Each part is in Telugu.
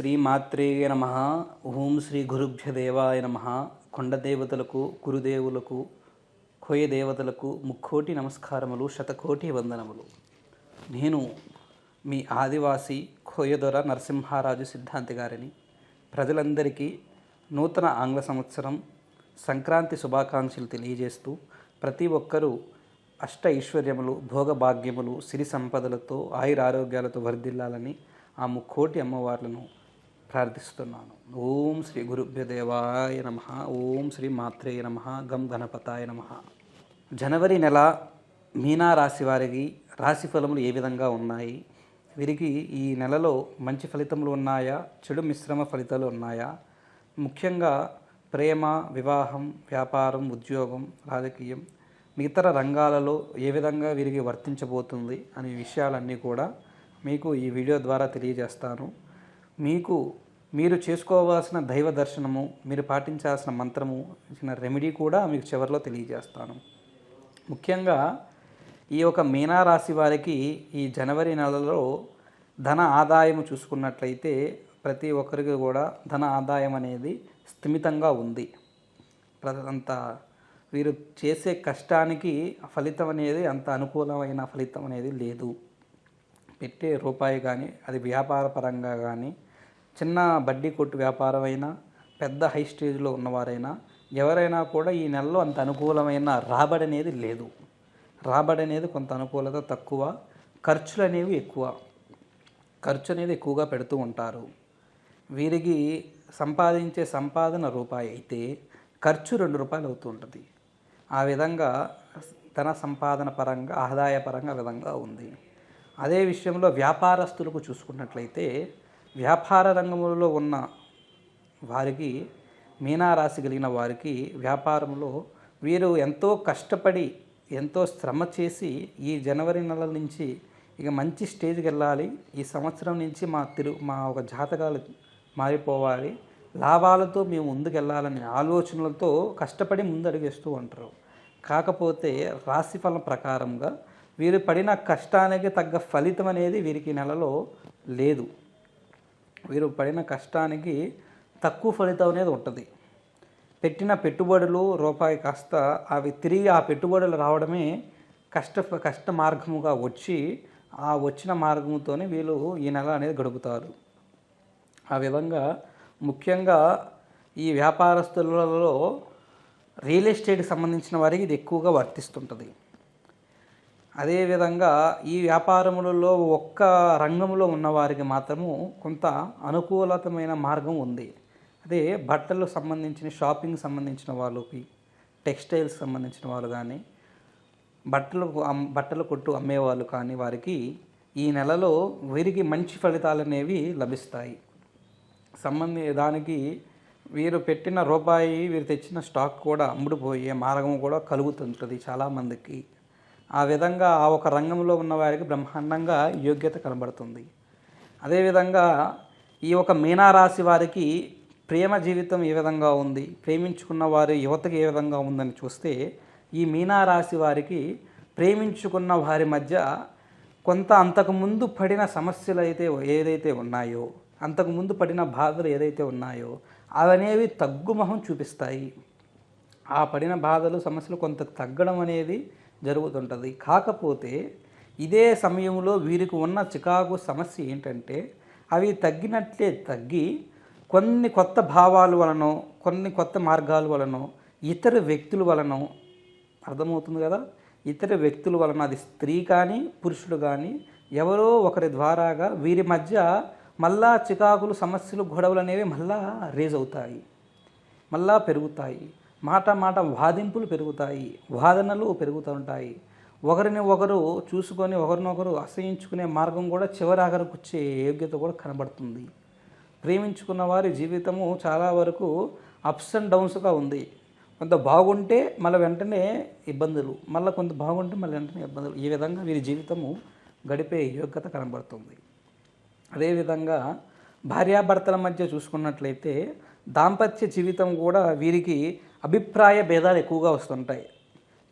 శ్రీ మాత్రే నమ. ఓం శ్రీ గురుభ్య దేవాయ నమ. కొండ దేవతలకు గురుదేవులకు కోయ దేవతలకు ముక్కోటి నమస్కారములు శతకోటి వందనములు. నేను మీ ఆదివాసి కోయదొర నరసింహారాజు సిద్ధాంతి గారిని. ప్రజలందరికీ నూతన ఆంగ్ల సంవత్సరం సంక్రాంతి శుభాకాంక్షలు తెలియజేస్తూ ప్రతి ఒక్కరూ అష్ట ఐశ్వర్యములు భోగభాగ్యములు సిరి సంపదలతో ఆయురారోగ్యాలతో వర్ధిల్లాలని ఆ ముక్కోటి అమ్మవార్లను ప్రార్థిస్తున్నాను. ఓం శ్రీ గురుభ్య దేవాయ నమ. ఓం శ్రీ మాత్రే నమ. గం గణపతాయ నమ. జనవరి నెల మీనా రాశి వారికి రాశి ఫలములు ఏ విధంగా ఉన్నాయి? వీరికి ఈ నెలలో మంచి ఫలితములు ఉన్నాయా? చెడు మిశ్రమ ఫలితాలు ఉన్నాయా? ముఖ్యంగా ప్రేమ వివాహం వ్యాపారం ఉద్యోగం రాజకీయం ఇతర రంగాలలో ఏ విధంగా వీరికి వర్తించబోతుంది అనే విషయాలన్నీ కూడా మీకు ఈ వీడియో ద్వారా తెలియజేస్తాను. మీకు మీరు చేసుకోవాల్సిన దైవ దర్శనము మీరు పాటించాల్సిన మంత్రము ఇచ్చిన రెమెడీ కూడా మీకు చివరిలో తెలియజేస్తాను. ముఖ్యంగా ఈ యొక్క మీనారాశి వారికి ఈ జనవరి నెలలో ధన ఆదాయం చూసుకున్నట్లయితే ప్రతి ఒక్కరికి కూడా ధన ఆదాయం అనేది స్థిమితంగా ఉంది. అంత వీరు చేసే కష్టానికి ఫలితం అనేది అంత అనుకూలమైన ఫలితం అనేది లేదు. పెట్టే రూపాయి కానీ అది వ్యాపార పరంగా కానీ చిన్న బడ్డీ కొట్టు వ్యాపారం అయినా పెద్ద హై స్టేజ్లో ఉన్నవారైనా ఎవరైనా కూడా ఈ నెలలో అంత అనుకూలమైన రాబడి అనేది లేదు. రాబడి అనేది కొంత అనుకూలత తక్కువ ఖర్చులు అనేవి ఎక్కువ. ఖర్చు అనేది ఎక్కువగా పెడుతూ ఉంటారు. వీరికి సంపాదించే సంపాదన రూపాయి అయితే ఖర్చు రెండు రూపాయలు అవుతూ ఉంటుంది. ఆ విధంగా ధన సంపాదన పరంగా ఆదాయ పరంగా విధంగా ఉంది. అదే విషయంలో వ్యాపారస్తులకు చూసుకున్నట్లయితే వ్యాపార రంగంలో ఉన్న వారికి మీనారాశి కలిగిన వారికి వ్యాపారంలో వీరు ఎంతో కష్టపడి ఎంతో శ్రమ చేసి ఈ జనవరి నెల నుంచి ఇక మంచి స్టేజ్కి వెళ్ళాలి. ఈ సంవత్సరం నుంచి మా తిరు మా ఒక జాతకాలు మారిపోవాలి. లాభాలతో మేము ముందుకెళ్ళాలనే ఆలోచనలతో కష్టపడి ముందడుగేస్తూ ఉంటారు. కాకపోతే రాశిఫలం ప్రకారంగా వీరు పడిన కష్టానికి తగ్గ ఫలితం అనేది వీరికి నెలలో లేదు. వీరు పడిన కష్టానికి తక్కువ ఫలితం అనేది ఉంటుంది. పెట్టిన పెట్టుబడులు రూపాయి కాస్త అవి తిరిగి ఆ పెట్టుబడులు రావడమే కష్ట కష్ట మార్గముగా వచ్చి ఆ వచ్చిన మార్గంతోనే వీళ్ళు ఈ నెల అనేది గడుపుతారు. ఆ విధంగా ముఖ్యంగా ఈ వ్యాపారస్తులలో రియల్ ఎస్టేట్కి సంబంధించిన వారికి ఇది ఎక్కువగా వర్తిస్తుంటుంది. అదేవిధంగా ఈ వ్యాపారములలో ఒక్క రంగంలో ఉన్నవారికి మాత్రము కొంత అనుకూలతమైన మార్గం ఉంది. అదే బట్టలు సంబంధించిన షాపింగ్ సంబంధించిన వాళ్ళకి టెక్స్టైల్స్ సంబంధించిన వాళ్ళు కానీ బట్టలు బట్టలు కొట్టు అమ్మేవాళ్ళు కానీ వారికి ఈ నెలలో వీరికి మంచి ఫలితాలు అనేవి లభిస్తాయి. సంబంధి దానికి వీరు పెట్టిన రూపాయి వీరు తెచ్చిన స్టాక్ కూడా అమ్ముడుపోయే మార్గం కూడా కలుగుతుంటుంది చాలామందికి. ఆ విధంగా ఆ ఒక రంగంలో ఉన్నవారికి బ్రహ్మాండంగా యోగ్యత కనబడుతుంది. అదేవిధంగా ఈ ఒక మీనారాశి వారికి ప్రేమ జీవితం ఏ విధంగా ఉంది? ప్రేమించుకున్న వారి యువతకి ఏ విధంగా ఉందని చూస్తే ఈ మీనారాశి వారికి ప్రేమించుకున్న వారి మధ్య కొంత అంతకుముందు పడిన సమస్యలు అయితే ఏదైతే ఉన్నాయో అంతకుముందు పడిన బాధలు ఏదైతే ఉన్నాయో అవనేవి తగ్గుమొహం చూపిస్తాయి. ఆ పడిన బాధలు సమస్యలు కొంత తగ్గడం అనేది జరుగుతుంటుంది. కాకపోతే ఇదే సమయంలో వీరికి ఉన్న చికాకు సమస్య ఏంటంటే అవి తగ్గినట్లే తగ్గి కొన్ని కొత్త భావాల వలనో కొన్ని కొత్త మార్గాల వలనో ఇతర వ్యక్తుల వలనో అర్థమవుతుంది కదా? ఇతర వ్యక్తుల వలన అది స్త్రీ కానీ పురుషుడు కానీ ఎవరో ఒకరి ద్వారాగా వీరి మధ్య మళ్ళా చికాకులు సమస్యలు గొడవలు అనేవి మళ్ళా రేజ్ అవుతాయి. మళ్ళా పెరుగుతాయి. మాట మాట వాదింపులు పెరుగుతాయి వాదనలు పెరుగుతూ ఉంటాయి ఒకరిని ఒకరు చూసుకొని ఒకరినొకరు అసహించుకునే మార్గం కూడా చివరి ఆఖరికి వచ్చే యోగ్యత కూడా కనబడుతుంది. ప్రేమించుకున్న వారి జీవితము చాలా వరకు అప్స్ అండ్ డౌన్స్గా ఉంది. కొంత బాగుంటే మళ్ళీ వెంటనే ఇబ్బందులు మళ్ళీ కొంత బాగుంటే మళ్ళీ వెంటనే ఇబ్బందులు. ఈ విధంగా వీరి జీవితము గడిపే యోగ్యత కనబడుతుంది. అదేవిధంగా భార్యాభర్తల మధ్య చూసుకున్నట్లయితే దాంపత్య జీవితం కూడా వీరికి అభిప్రాయ భేదాలు ఎక్కువగా వస్తుంటాయి.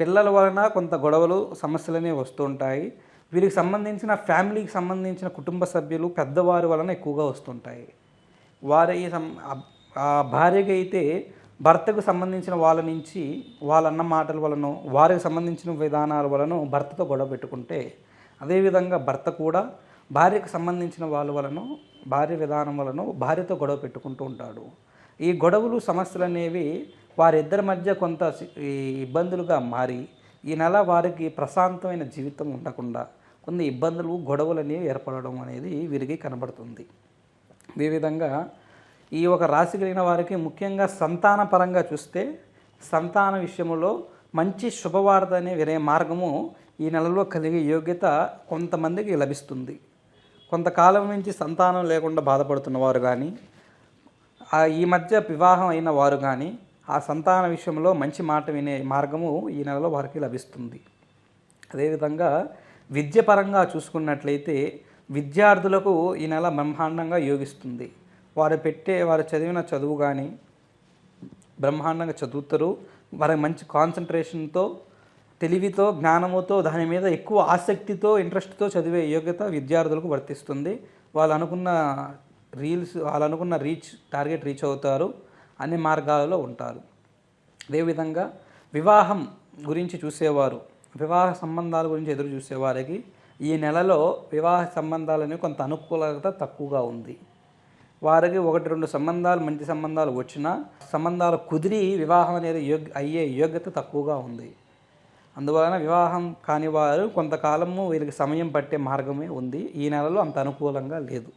పిల్లల వలన కొంత గొడవలు సమస్యలనే వస్తుంటాయి. వీరికి సంబంధించిన ఫ్యామిలీకి సంబంధించిన కుటుంబ సభ్యులు పెద్దవారి వలన ఎక్కువగా వస్తుంటాయి. వారి సం- ఆ- భార్యకి అయితే భర్తకు సంబంధించిన వాళ్ళ నుంచి వాళ్ళన్న మాటల వలన వారికి సంబంధించిన విధానాల వలన భర్తతో గొడవ పెట్టుకుంటే అదేవిధంగా భర్త కూడా భార్యకు సంబంధించిన వాళ్ళ వలన భార్య విధానం వలన భార్యతో గొడవ పెట్టుకుంటూ ఉంటాడు. ఈ గొడవలు సమస్యలు అనేవి వారిద్దరి మధ్య కొంత సి- ఈ ఇబ్బందులుగా మారి ఈ నెల వారికి ప్రశాంతమైన జీవితం ఉండకుండా కొన్ని ఇబ్బందులు గొడవలు అనేవి ఏర్పడడం అనేది వీరికి కనబడుతుంది. ఈ విధంగా ఈ ఒక రాశి కలిగిన వారికి ముఖ్యంగా సంతాన పరంగా చూస్తే సంతాన విషయంలో మంచి శుభవార్త అనే వినే మార్గము ఈ నెలలో కలిగే యోగ్యత కొంతమందికి లభిస్తుంది. కొంతకాలం నుంచి సంతానం లేకుండా బాధపడుతున్న వారు కానీ ఈ మధ్య వివాహం అయిన వారు కానీ ఆ సంతాన విషయంలో మంచి మాట వినే మార్గము ఈ నెలలో వారికి లభిస్తుంది. అదేవిధంగా విద్యపరంగా చూసుకున్నట్లయితే విద్యార్థులకు ఈ నెల బ్రహ్మాండంగా యోగిస్తుంది. వారు పెట్టే వారు చదివిన చదువు కానీ బ్రహ్మాండంగా చదువుతారు. వారి మంచి కాన్సన్ట్రేషన్తో తెలివితో జ్ఞానముతో దాని మీద ఎక్కువ ఆసక్తితో ఇంట్రెస్ట్తో చదివే యోగ్యత విద్యార్థులకు వర్తిస్తుంది. వాళ్ళు అనుకున్న రీల్స్ వాళ్ళు అనుకున్న రీచ్ టార్గెట్ రీచ్ అవుతారు. అన్ని మార్గాలలో ఉంటారు. అదేవిధంగా వివాహం గురించి చూసేవారు వివాహ సంబంధాల గురించి ఎదురు చూసేవారికి ఈ నెలలో వివాహ సంబంధాలని కొంత అనుకూలత తక్కువగా ఉంది. వారికి ఒకటి రెండు సంబంధాలు మంచి సంబంధాలు వచ్చినా సంబంధాలు కుదిరి వివాహం అనేది యోగ్య అయ్యే యోగ్యత తక్కువగా ఉంది. అందువలన వివాహం కాని వారు కొంతకాలము వీరికి సమయం పట్టే మార్గమే ఉంది. ఈ నెలలో అంత అనుకూలంగా లేదు.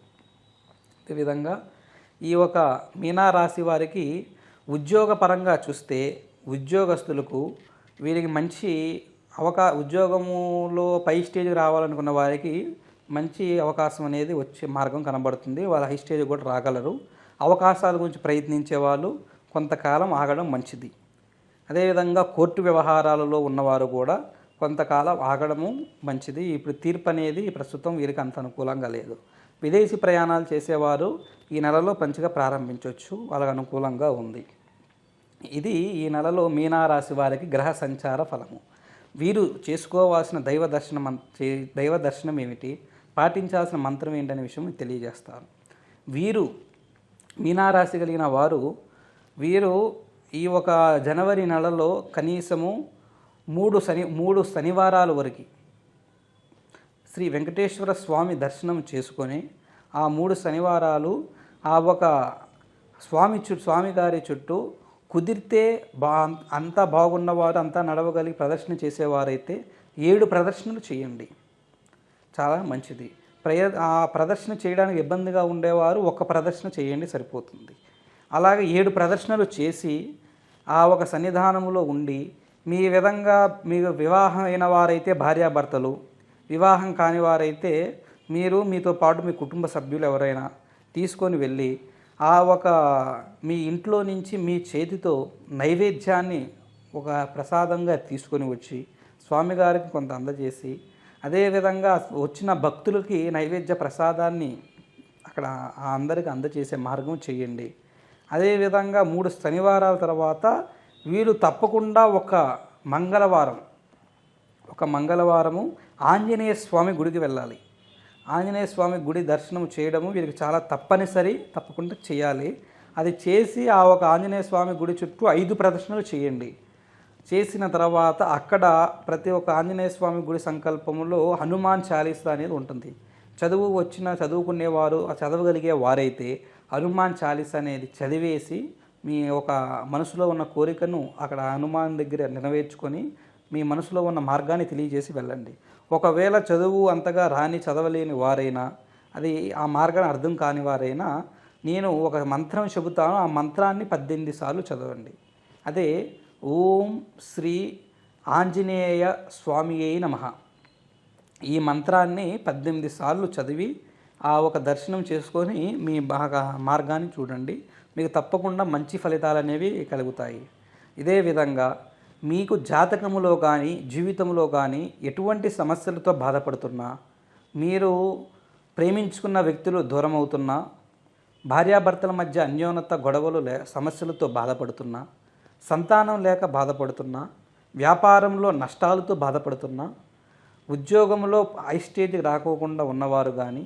అదేవిధంగా ఈ ఒక మీనారాశి వారికి ఉద్యోగపరంగా చూస్తే ఉద్యోగస్తులకు వీరికి మంచి అవకా ఉద్యోగములో పై స్టేజ్కి రావాలనుకున్న వారికి మంచి అవకాశం అనేది వచ్చే మార్గం కనబడుతుంది. వాళ్ళ హై స్టేజ్ కూడా రాగలరు. అవకాశాల గురించి ప్రయత్నించే వాళ్ళు కొంతకాలం ఆగడం మంచిది. అదేవిధంగా కోర్టు వ్యవహారాలలో ఉన్నవారు కూడా కొంతకాలం ఆగడము మంచిది. ఇప్పుడు తీర్పు అనేది ప్రస్తుతం వీరికి అంత అనుకూలంగా లేదు. విదేశీ ప్రయాణాలు చేసేవారు ఈ నెలలో పంచగా ప్రారంభించవచ్చు వాళ్ళకు అనుకూలంగా ఉంది. ఇది ఈ నెలలో మీనారాశి వారికి గ్రహ సంచార ఫలము. వీరు చేసుకోవాల్సిన దైవ దర్శనం చే- దైవ దర్శనం ఏమిటి? పాటించాల్సిన మంత్రం ఏంటనే విషయం తెలియజేస్తారు. వీరు మీనారాశి కలిగిన వారు వీరు ఈ ఒక జనవరి నెలలో కనీసము మూడు శని మూడు శనివారాల వరకు శ్రీ వెంకటేశ్వర స్వామి దర్శనం చేసుకొని ఆ మూడు శనివారాలు ఆ ఒక స్వామి చు స్వామి గారి చుట్టూ కుదిరితే బా అంతా బాగున్నవారు అంతా నడవగలిగి ప్రదర్శన చేసేవారైతే ఏడు ప్రదర్శనలు చేయండి. చాలా మంచిది. ప్రయ ఆ ప్రదర్శన చేయడానికి ఇబ్బందిగా ఉండేవారు ఒక ప్రదర్శన చేయండి సరిపోతుంది. అలాగే ఏడు ప్రదర్శనలు చేసి ఆ ఒక సన్నిధానంలో ఉండి మీ విధంగా మీకు వివాహం అయిన వారైతే భార్యాభర్తలు వివాహం కాని వారైతే మీరు మీతో పాటు మీ కుటుంబ సభ్యులు ఎవరైనా తీసుకొని వెళ్ళి ఆ ఒక మీ ఇంట్లో నుంచి మీ చేతితో నైవేద్యాన్ని ఒక ప్రసాదంగా తీసుకొని వచ్చి స్వామిగారికి కొంత అందజేసి అదేవిధంగా వచ్చిన భక్తులకి నైవేద్య ప్రసాదాన్ని అక్కడ ఆ అందరికి అందజేసే మార్గం చేయండి. అదేవిధంగా మూడు శనివారాల తర్వాత వీరు తప్పకుండా ఒక మంగళవారం ఒక మంగళవారము ఆంజనేయ స్వామి గుడికి వెళ్ళాలి. ఆంజనేయ స్వామి గుడి దర్శనం చేయడము వీరికి చాలా తప్పనిసరి తప్పకుండా చేయాలి. అది చేసి ఆ ఒక ఆంజనేయ స్వామి గుడి చుట్టూ ఐదు ప్రదర్శనలు చేయండి. చేసిన తర్వాత అక్కడ ప్రతి ఒక్క ఆంజనేయ స్వామి గుడి సంకల్పంలో హనుమాన్ చాలీస అనేది ఉంటుంది. చదువు వచ్చిన చదువుకునేవారు చదవగలిగే వారైతే హనుమాన్ చాలీస అనేది చదివేసి మీ ఒక మనసులో ఉన్న కోరికను అక్కడ హనుమాన్ దగ్గర నెరవేర్చుకొని మీ మనసులో ఉన్న మార్గాన్ని తెలియజేసి వెళ్ళండి. ఒకవేళ చదువు అంతగా రాని చదవలేని వారైనా అది ఆ మార్గాన్ని అర్థం కాని వారైనా నేను ఒక మంత్రం చెబుతాను ఆ మంత్రాన్ని పద్దెనిమిది సార్లు చదవండి. అదే ఓం శ్రీ ఆంజనేయ స్వామియే నమః. ఈ మంత్రాన్ని పద్దెనిమిది సార్లు చదివి ఆ ఒక దర్శనం చేసుకొని మీ బాగా మార్గాన్ని చూడండి. మీకు తప్పకుండా మంచి ఫలితాలు అనేవి కలుగుతాయి. ఇదే విధంగా మీకు జాతకములో కానీ జీవితంలో కానీ ఎటువంటి సమస్యలతో బాధపడుతున్నా మీరు ప్రేమించుకున్న వ్యక్తులు దూరం అవుతున్నా భార్యాభర్తల మధ్య అన్యోన్నత గొడవలు లే సమస్యలతో బాధపడుతున్నా సంతానం లేక బాధపడుతున్నా వ్యాపారంలో నష్టాలతో బాధపడుతున్నా ఉద్యోగంలో హై స్టేజ్ రాకోకుండా ఉన్నవారు కానీ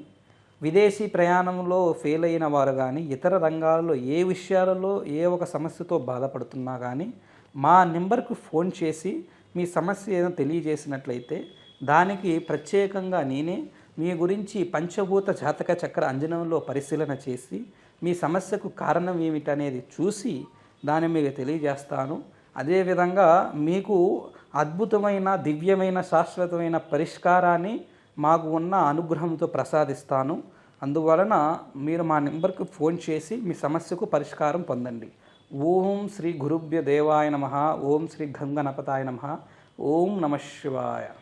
విదేశీ ప్రయాణంలో ఫెయిల్ అయిన వారు కానీ ఇతర రంగాల్లో ఏ విషయాలలో ఏ ఒక సమస్యతో బాధపడుతున్నా కానీ మా నెంబర్కు ఫోన్ చేసి మీ సమస్య ఏదో తెలియజేసినట్లయితే దానికి ప్రత్యేకంగా నేనే మీ గురించి పంచభూత జాతక చక్ర అంజనంలో పరిశీలన చేసి మీ సమస్యకు కారణం ఏమిటనేది చూసి దాన్ని మీకు తెలియజేస్తాను. అదేవిధంగా మీకు అద్భుతమైన దివ్యమైన శాశ్వతమైన పరిష్కారాన్ని మాకు ఉన్న అనుగ్రహంతో ప్రసాదిస్తాను. అందువలన మీరు మా నెంబర్కి ఫోన్ చేసి మీ సమస్యకు పరిష్కారం పొందండి. ఓం శ్రీ గురుభ్య దేవాయ నమ ఓం శ్రీ గంగనపతాయ నమ ఓం నమ శివాయ